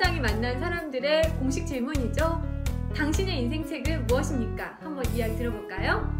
사장이 만난 사람들의 공식 질문이죠. 당신의 인생책은 무엇입니까? 한번 이야기 들어볼까요?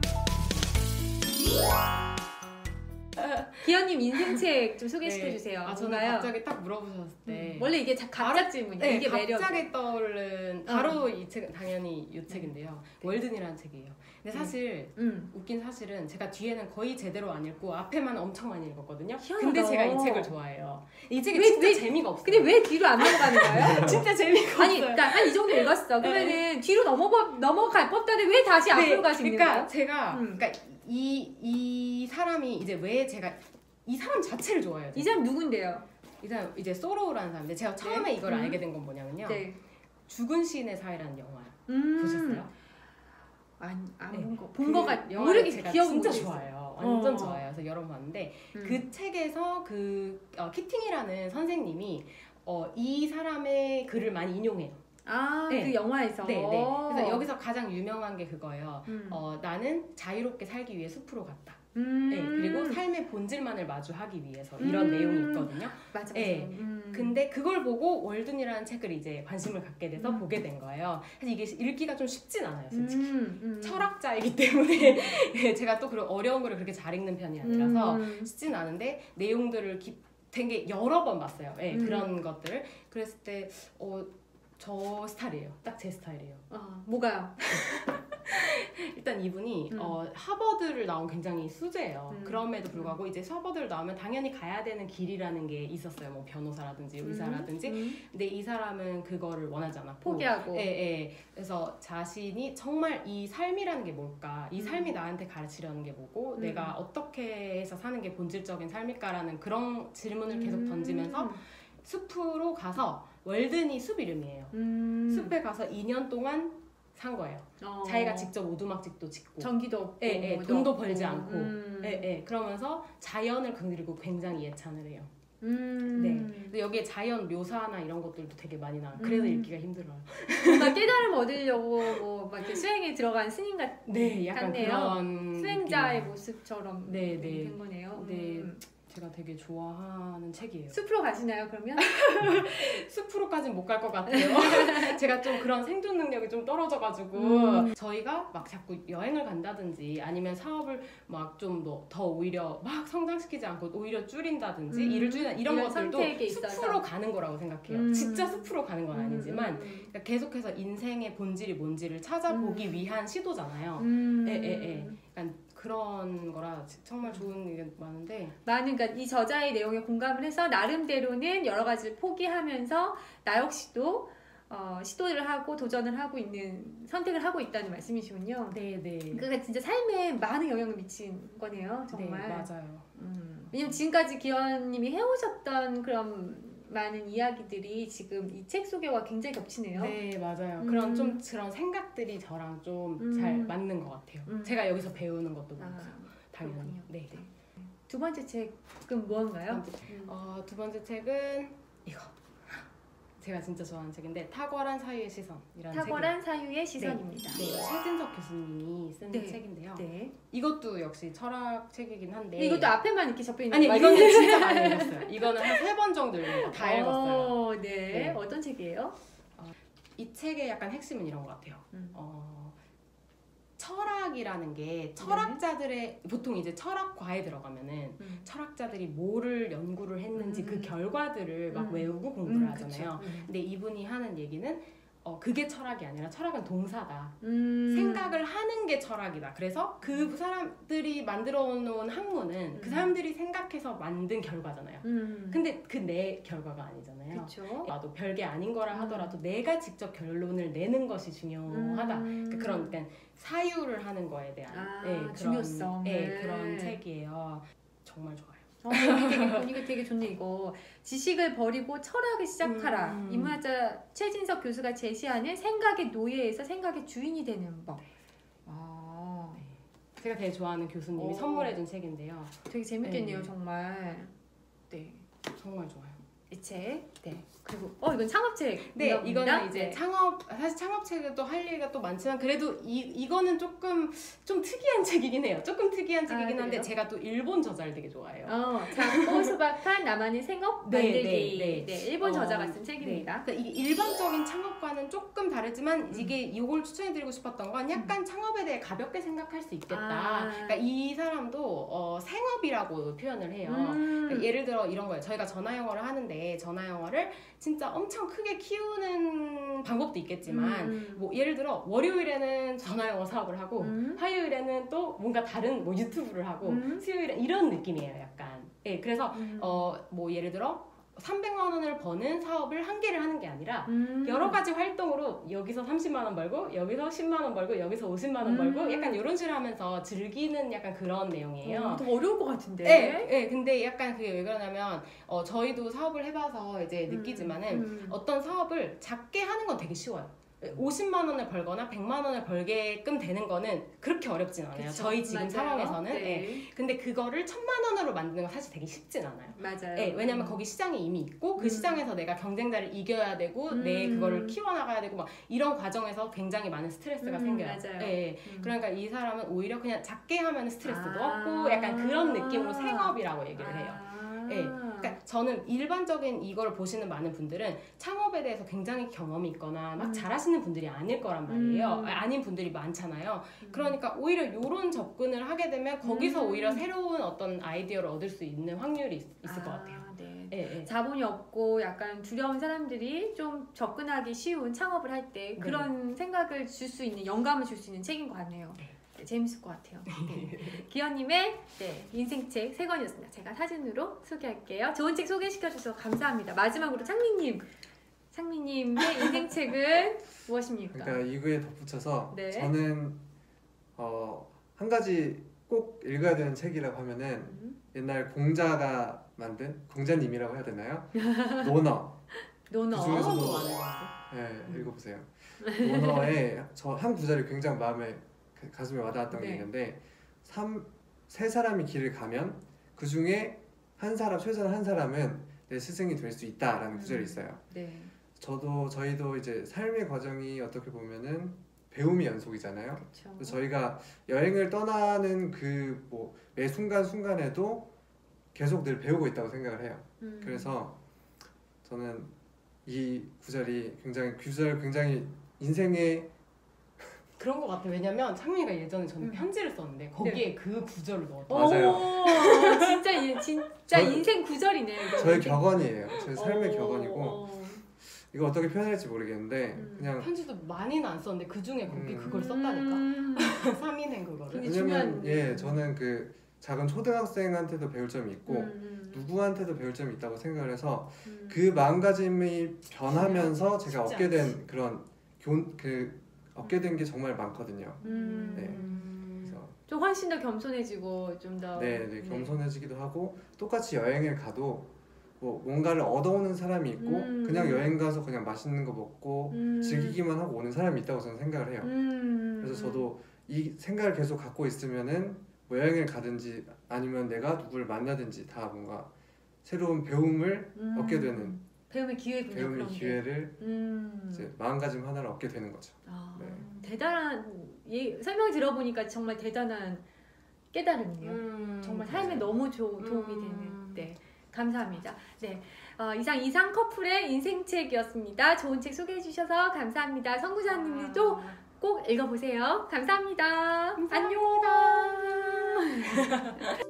기현님 인생책 좀 소개시켜 네. 주세요. 아, 저는 뭔가요? 갑자기 딱 물어보셨을 때 음, 원래 이게 자- 갑작 질문이에요. 네, 이게 매력. 갑자기 떠오른 바로 이 책은 당연히 이 책인데요. 월든이라는 책이에요. 근데 사실 음. 웃긴 사실은 제가 뒤에는 거의 제대로 안 읽고 앞에만 엄청 많이 읽었거든요. 희한하다. 근데 제가 이 책을 좋아해요. 이 책이 왜- 진짜 왜- 재미가 없어요. 근데 왜 뒤로 안 넘어가는 거예요? 진짜 재미가 아니, 없어요. 그러니까 한 이 정도 읽었어. 그러면은 뒤로 넘어가 넘어갈 법한데 왜 다시 앞으로 가시는 그러니까 거예요? 제가 음. 그러니까 이, 이 사람이 이제 왜 제가 이 사람 자체를 좋아해요. 이 사람 누군데요? 이 사람 이제 소로우라는 사람인데 제가 처음에 이걸 음. 알게 된 건 뭐냐면요. 네. 죽은 시인의 사회라는 영화 음. 보셨어요? 안, 안 네. 본 거. 본그 거가 영화를 모르게 제가 진짜. 좋아해요. 완전 어. 좋아해요. 그래서 여러 번 봤는데 음. 그 책에서 그 어, 키팅이라는 선생님이 어, 이 사람의 글을 많이 인용해요. 아, 네. 그 영화에서. 네, 네. 그래서 여기서 가장 유명한 게 그거예요. 음. 어, 나는 자유롭게 살기 위해 숲으로 갔다. 음. 네, 그리고 삶의 본질만을 마주하기 위해서 이런 음. 내용이 있거든요. 맞아, 맞아. 네. 음. 근데 그걸 보고 월든이라는 책을 이제 관심을 갖게 돼서 음. 보게 된 거예요. 사실 이게 읽기가 좀 쉽진 않아요, 솔직히. 음, 음. 철학자이기 때문에 예, 제가 또 그런 어려운 거를 그렇게 잘 읽는 편이 아니라서 음. 쉽진 않은데 내용들을 기, 되게 여러 번 봤어요. 예, 음. 그런 것들을 그랬을 때 어, 저 스타일이에요. 딱 제 스타일이에요. 어, 뭐가요? 일단 이분이 음. 어, 하버드를 나온 굉장히 수재예요. 음. 그럼에도 불구하고 이제 하버드를 나오면 당연히 가야 되는 길이라는 게 있었어요. 뭐 변호사라든지 의사라든지. 음. 근데 이 사람은 그거를 원하지 않았고 포기하고. 예, 예. 그래서 자신이 정말 이 삶이라는 게 뭘까? 이 음. 삶이 나한테 가르치려는 게 뭐고, 음. 내가 어떻게 해서 사는 게 본질적인 삶일까라는 그런 질문을 계속 음. 던지면서 숲으로 가서 월든이 숲 이름이에요. 음. 숲에 가서 2년 동안 산 거예요. 어. 자기가 직접 오두막집도 짓고, 전기도 없고 예, 예, 돈도 없고. 벌지 않고. 음. 예, 예. 그러면서 자연을 그리고 굉장히 예찬을 해요. 음. 네. 근데 여기에 자연 묘사나 이런 것들도 되게 많이 나와요. 그래서 음. 읽기가 힘들어요. 뭔가 깨달음 얻으려고 뭐막 이렇게 수행에 들어간 스님 같 네, 약간 같네요. 그런 수행자의. 모습처럼 네, 네. 된 거네요. 네. 음. 제가 되게 좋아하는 책이에요. 숲으로 가시나요 그러면? 숲으로까지는 못갈 것 같아요. 제가 좀 그런 생존 능력이 좀 떨어져가지고 음. 저희가 막 자꾸 여행을 간다든지 아니면 사업을 막 좀 더 오히려 막 성장시키지 않고 오히려 줄인다든지 음. 일을 줄이다 이런, 이런 것들도. 숲으로 가는 거라고 생각해요. 음. 진짜 숲으로 가는 건 아니지만 음. 그러니까 계속해서 인생의 본질이 뭔지를 찾아보기 위한 시도잖아요. 음. 예, 예, 예. 약간 그런 거라 정말 좋은 게 많은데 많은 그러니까 이 저자의 내용에 공감을 해서 나름대로는 여러 가지를 포기하면서 나 역시도 어, 시도를 하고 도전을 하고 있는 선택을 하고 있다는 말씀이시군요. 네 네 그러니까 진짜 삶에 많은 영향을 미친 거네요, 정말. 네 맞아요. 음. 왜냐면 지금까지 기현님이 해오셨던 그런 많은 이야기들이 지금 이책 속에와 굉장히 겹치네요. 네 맞아요. 음. 그런 좀 그런 생각들이 저랑 좀 음. 잘 맞는 것 같아요. 음. 제가 여기서 배우는 것도 아, 많고 당연히. 그렇군요. 네. 두 번째 책은 무언가요? 음. 어, 두 번째 책은 이거. 제가 진짜 좋아하는 책인데 탁월한 사유의 시선이라는 탁월한 사유의 시선입니다. 책이 네, 최진석 교수님이 쓴 네. 책인데요. 네. 이것도 역시 철학 책이긴 한데 이것도 앞에만 이렇게 적혀 있는 아니 거 이거는? 진짜 많이 읽었어요. 이거는 한 세 번 정도 읽은 거다 읽었어요. 어, 네. 네. 어떤 책이에요? 이 책의 약간 핵심은 이런 것 같아요. 음. 어, 철학이라는 게 철학자들의 보통 이제 철학과에 들어가면은 음. 철학자들이 뭐를 연구를 했는지 음. 그 결과들을 막 음. 외우고 공부를 음, 하잖아요. 음. 근데 이분이 하는 얘기는 어, 그게 철학이 아니라 철학은 동사다. 음. 생각을 하는 게 철학이다. 그래서 그 사람들이 만들어 놓은 학문은 그 음. 사람들이 생각해서 만든 결과잖아요. 음. 근데 그 내 결과가 아니잖아요. 그렇죠. 나도 별게 아닌 거라 음. 하더라도 내가 직접 결론을 내는 것이 중요하다. 그러니까 그런 사유를 하는 거에 대한 아, 예, 그런, 중요성. 예, 네. 그런 책이에요. 정말 좋아요. 어, 이거 되게, 이거 되게 좋네 이거 지식을 버리고 철학을 시작하라 음. 인문학자 최진석 교수가 제시하는 생각의 노예에서 생각의 주인이 되는 법 아, 제가 되게 좋아하는 교수님이 오. 선물해준 책인데요. 되게 재밌겠네요 네. 정말 네, 정말 좋아요. 이책 네. 그리고 어 이건 창업책. 네, 이거는 이제 창업 사실 창업책도 할 얘기가 또 많지만 그래도 이 이거는 조금 좀 특이한 책이긴 해요. 조금 특이한 책이긴 아, 한데? 제가 또 일본 저자를 되게 좋아해요. 어, 작고 소박한 나만의 생업 네, 만들기. 네, 네, 네. 일본 어, 저자가 쓴 책입니다. 그러니까 이게 일반적인 창업과는 조금 다르지만 음. 이게 이걸 추천해드리고 싶었던 건 약간 창업에 대해 가볍게 생각할 수 있겠다. 아. 그러니까 이 사람도 어, 생업이라고 표현을 해요. 음. 그러니까 예를 들어 이런 거예요. 저희가 전화 영어를 하는데 전화 영어를 진짜 엄청 크게 키우는 방법도 있겠지만 음. 뭐 예를 들어 월요일에는 전화 영어 사업을 하고 음. 화요일에는 또 뭔가 다른 뭐 유튜브를 하고 음. 수요일에 이런 느낌이에요. 약간. 예, 그래서 음. 어뭐 예를 들어 300만 원을 버는 사업을 한 개를 하는 게 아니라 음. 여러 가지 활동으로 여기서 30만 원 벌고 여기서 10만 원 벌고 여기서 50만 원 벌고 음. 약간 이런 식으로 하면서 즐기는 약간 그런 내용이에요. 어, 더 어려울 것 같은데. 네, 네, 근데 약간 그게 왜 그러냐면 어, 저희도 사업을 해봐서 이제 음. 느끼지만은 음. 어떤 사업을 작게 하는 건 되게 쉬워요. 50만 원을 벌거나 100만 원을 벌게끔 되는 거는 그렇게 어렵진 않아요. 그쵸. 저희 지금 맞아요. 상황에서는. 네. 예. 근데 그거를 천만 원으로 만드는 건 사실 되게 쉽진 않아요. 맞아요. 예, 왜냐면 거기 시장이 이미 있고 그 음. 시장에서 내가 경쟁자를 이겨야 되고 내 음. 그거를 키워나가야 되고 막 이런 과정에서 굉장히 많은 스트레스가 음, 생겨요. 맞아요. 예, 예. 음. 그러니까 이 사람은 오히려 그냥 작게 하면 스트레스도 아. 없고 약간 그런 느낌으로 생업이라고 얘기를 해요. 아. 예. 저는 일반적인 이걸 보시는 많은 분들은 창업에 대해서 굉장히 경험이 있거나 막 음. 잘하시는 분들이 아닐 거란 말이에요. 음. 아닌 분들이 많잖아요. 음. 그러니까 오히려 이런 접근을 하게 되면 거기서 음. 오히려 새로운 어떤 아이디어를 얻을 수 있는 확률이 있, 을것 아, 같아요. 네. 예, 예. 자본이 없고 약간 두려운 사람들이 좀 접근하기 쉬운 창업을 할때 네. 그런 생각을 줄 수 있는 영감을 줄 수 있는 책인 것 같네요. 네. 네, 재밌을 것 같아요. 네. 기현님의 네, 인생책 세 권이었습니다. 제가 사진으로 소개할게요. 좋은 책 소개시켜 주셔서 감사합니다. 마지막으로 창민님, 창민님의 인생책은 무엇입니까? 그러니까 이거에 덧붙여서 네. 저는 어, 한 가지 꼭 읽어야 되는 책이라고 하면은 음, 옛날 공자가 만든 공자님이라고 해야 되나요? 논어. 노너. 그 중에서도- 처음도 안 해봤어. 네, 읽어보세요. 논어에 저한 구절이 굉장히 마음에 그 가슴에 와닿았던 네. 게 있는데 삼, 세 사람이 길을 가면 그 중에 한 사람 최소한 한 사람은 내 스승이 될 수 있다라는 음. 구절이 있어요. 네, 저도 저희도 이제 삶의 과정이 어떻게 보면은 배움의 연속이잖아요. 그래서 저희가 여행을 떠나는 그 뭐 매 순간 순간에도 계속 늘 배우고 있다고 생각을 해요. 음. 그래서 저는 이 구절이 굉장히 구절 굉장히 인생의 그런 것 같아. 왜냐면 창민이가 예전에 저는 음. 편지를 썼는데 거기에 그 구절을 넣었다. 맞아요. 오, 진짜 이- 진짜 저- 인생 구절이네. 이거. 저의 격언이에요. 제 삶의 어, 격언이고 어. 이거 어떻게 표현할지 모르겠는데 음. 그냥 편지도 많이는 안 썼는데 그 중에 거기 음. 그걸 썼다니까. 음. 3인행 그거를. 되게 왜냐면 중요한- 예 저는 그 작은 초등학생한테도 배울 점이 있고 음, 누구한테도 배울 점이 있다고 생각을 해서 음. 그 마음가짐이 변하면서 제가 얻게 된 그런 교, 그 얻게 된 게 정말 많거든요. 음. 음. 그래서 좀 훨씬 더 겸손해지고 좀 더. 네, 네 겸손해지기도 하고 똑같이 여행을 가도 뭐 뭔가를 얻어오는 사람이 있고 음. 그냥 여행 가서 그냥 맛있는 거 먹고 음. 즐기기만 하고 오는 사람이 있다고 저는 생각을 해요. 음. 그래서 저도 이 생각을 계속 갖고 있으면은 뭐 여행을 가든지 아니면 내가 누구를 만나든지 다 뭔가 새로운 배움을 음. 얻게 되는 배움의 기회군요. 배움의 그런 게. 기회를 음. 이제 마음가짐 하나를 얻게 되는 거죠. 아, 네. 대단한 이 설명 들어보니까 정말 대단한 깨달음이에요. 음. 정말 삶에 너무 조, 도움이 음. 되는. 네. 감사합니다. 네. 어, 이상 이상 커플의 인생책이었습니다. 좋은 책 소개해 주셔서 감사합니다. 선구자님도 아. 꼭 읽어보세요. 감사합니다. 감사합니다. 안녕.